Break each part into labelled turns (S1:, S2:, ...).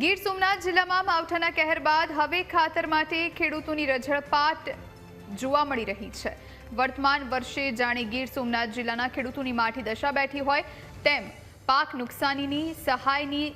S1: ગીર સોમનાથ જિલ્લામાં માવઠાના કહેર બાદ હવે ખાતર માટે ખેડૂતોની રઝળપાટ જોવા મળી રહી છે. વર્તમાન વર્ષે જાણે ગીર સોમનાથ જિલ્લાના ખેડૂતોની માઠી દશા બેઠી હોય, તેમ પાક નુકસાનીની સહાયની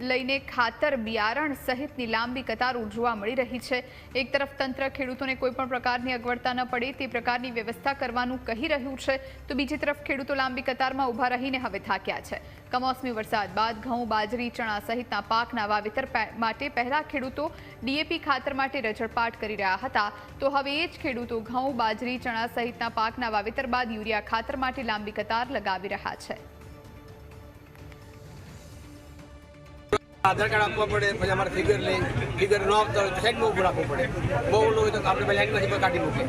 S1: લઈને ખાતર, બિયારણ સહિતની લાંબી કતારો જોવા મળી રહી છે. એક તરફ તંત્ર ખેડૂતોને કોઈપણ પ્રકારની અગવડતા ન પડે, તે પ્રકારની વ્યવસ્થા કરવાનું કહી રહ્યું છે. તો બીજી તરફ ખેડૂતો લાંબી કતારમાં ઊભા રહીને હવે થાક્યા છે. કમોસમી વરસાદ બાદ ઘઉં, બાજરી, ચણા સહિતના પાકના વાવેતર માટે પહેલા ખેડૂતો ડીએપી ખાતર માટે રજળપાટ કરી રહ્યા હતા. તો હવે એ જ ખેડૂતો ઘઉં, બાજરી, ચણા સહિતના પાકના વાવેતર બાદ યુરિયા ખાતર માટે લાંબી કતાર લગાવી રહ્યા છે.
S2: આધાર કાર્ડ આપવા પડે પછી અમારે ફિગર લઈ ફિગર ન આપતા હોય તો સાઈડમાં આપવું પડે. બહુ ઓલું હોય તો આપણે પહેલાં લાઈનમાંથી પણ કાઢી મૂકે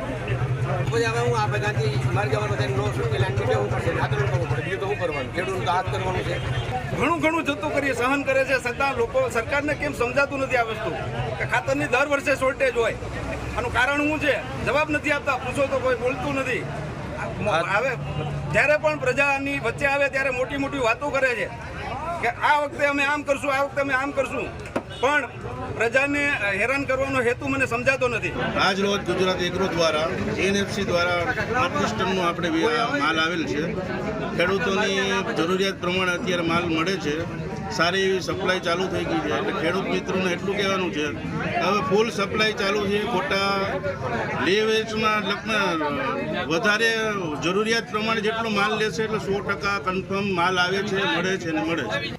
S2: પછી હવે હું આ બધાથી મારે જવાનું થાય નો શું લાઈન બેવું પડશે આંદોલન કરવું પડે બીજું તો શું કરવાનું ખેડૂતનું તો હાથ કરવાનું છે.
S3: ઘણું ઘણું જતું કરીએ સહન કરે છે છતાં લોકો સરકારને કેમ સમજાતું નથી આ વસ્તુ? કે ખાતરની દર વર્ષે શોર્ટેજ હોય. આનું કારણ શું છે? જવાબ નથી આપતા પૂછો તો કોઈ બોલતું નથી. હવે જ્યારે પણ પ્રજાની વચ્ચે આવે ત્યારે મોટી મોટી વાતો કરે છે. કે આ વખતે અમે આમ કરશું, આ વખતે અમે આમ કરશું. પણ પ્રજાને હેરાન કરવાનો હેતુ મને સમજાતો નથી.
S4: આજ રોજ ગુજરાત એગ્રો દ્વારા એનએફસી દ્વારા પાંત્રીસ આપણે માલ આવેલ છે. ખેડૂતોની જરૂરિયાત પ્રમાણે અત્યારે માલ મળે છે. સારી એવી સપ્લાય ચાલુ થઈ ગઈ છે. એટલે ખેડૂત મિત્રોને એટલું કહેવાનું છે. હવે ફૂલ સપ્લાય ચાલુ છે. ખોટા લે વેચમાં વધારે જરૂરિયાત પ્રમાણે જેટલો માલ લેશે એટલે સો ટકા કન્ફર્મ માલ આવે છે, મળે છે ને મળે છે.